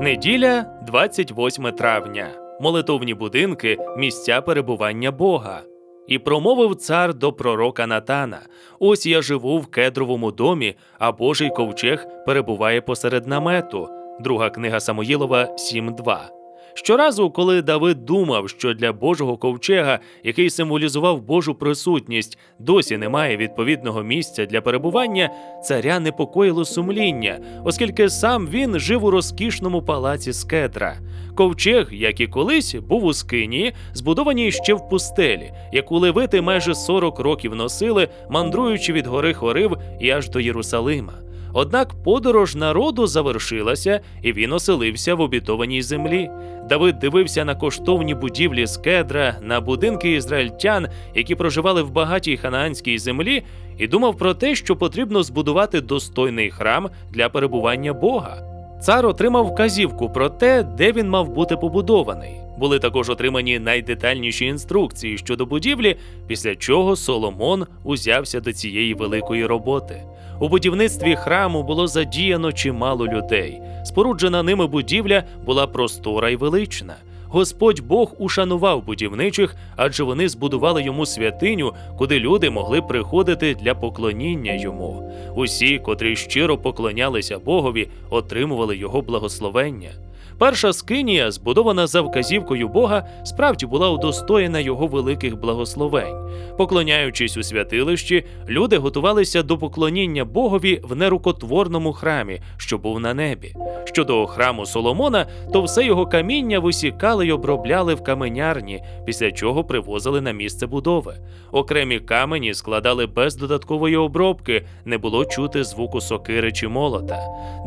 Неділя, 28 травня. Молитовні будинки, місця перебування Бога. І промовив цар до пророка Натана: Ось я живу в кедровому домі, а Божий ковчег перебуває посеред намету. Друга книга Самоїлова 7.2. Щоразу, коли Давид думав, що для Божого ковчега, який символізував Божу присутність, досі немає відповідного місця для перебування, царя непокоїло сумління, оскільки сам він жив у розкішному палаці з кедра. Ковчег, як і колись, був у скині, збудованій ще в пустелі, яку левити майже 40 років носили, мандруючи від гори Хорив і аж до Єрусалима. Однак подорож народу завершилася, і він оселився в обітованій землі. Давид дивився на коштовні будівлі з кедра, на будинки ізраїльтян, які проживали в багатій ханаанській землі, і думав про те, що потрібно збудувати достойний храм для перебування Бога. Цар отримав вказівку про те, де він мав бути побудований. Були також отримані найдетальніші інструкції щодо будівлі, після чого Соломон узявся до цієї великої роботи. У будівництві храму було задіяно чимало людей. Споруджена ними будівля була простора й велична. Господь Бог ушанував будівничих, адже вони збудували йому святиню, куди люди могли приходити для поклоніння йому. Усі, котрі щиро поклонялися Богові, отримували його благословення. Перша скинія, збудована за вказівкою Бога, справді була удостоєна його великих благословень. Поклоняючись у святилищі, люди готувалися до поклоніння Богові в нерукотворному храмі, що був на небі. Щодо храму Соломона, то все його каміння висікали й обробляли в каменярні, після чого привозили на місце будови. Окремі камені складали без додаткової обробки, не було чути звуку сокири чи молота.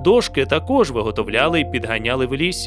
Дошки також виготовляли й підганяли в лісі.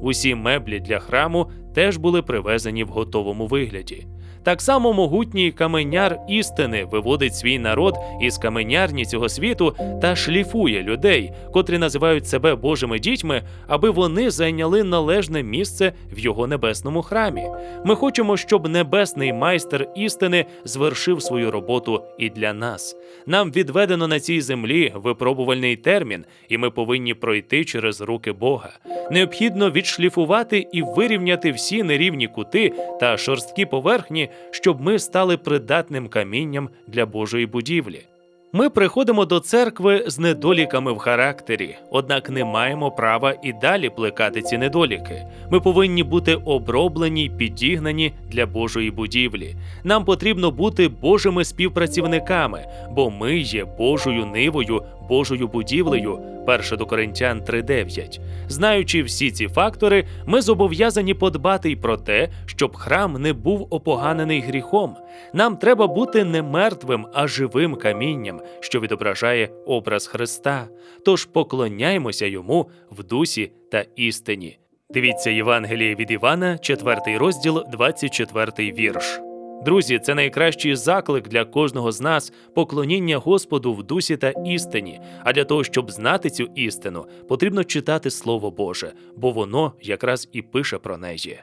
Усі меблі для храму теж були привезені в готовому вигляді. Так само могутній каменяр істини виводить свій народ із каменярні цього світу та шліфує людей, котрі називають себе Божими дітьми, аби вони зайняли належне місце в його небесному храмі. Ми хочемо, щоб небесний майстер істини звершив свою роботу і для нас. Нам відведено на цій землі випробувальний термін, і ми повинні пройти через руки Бога. Необхідно відшліфувати і вирівняти всі нерівні кути та шорсткі поверхні, щоб ми стали придатним камінням для Божої будівлі. Ми приходимо до церкви з недоліками в характері, однак не маємо права і далі плекати ці недоліки. Ми повинні бути оброблені й підігнані для Божої будівлі. Нам потрібно бути Божими співпрацівниками, бо ми є Божою нивою, Божою будівлею. 1 до Коринтян 3.9. Знаючи всі ці фактори, ми зобов'язані подбати й про те, щоб храм не був опоганений гріхом. Нам треба бути не мертвим, а живим камінням, що відображає образ Христа. Тож поклоняймося йому в дусі та істині. Дивіться Євангеліє від Івана, 4 розділ, 24 вірш. Друзі, це найкращий заклик для кожного з нас поклоніння Господу в дусі та істині. А для того, щоб знати цю істину, потрібно читати Слово Боже, бо воно якраз і пише про неї.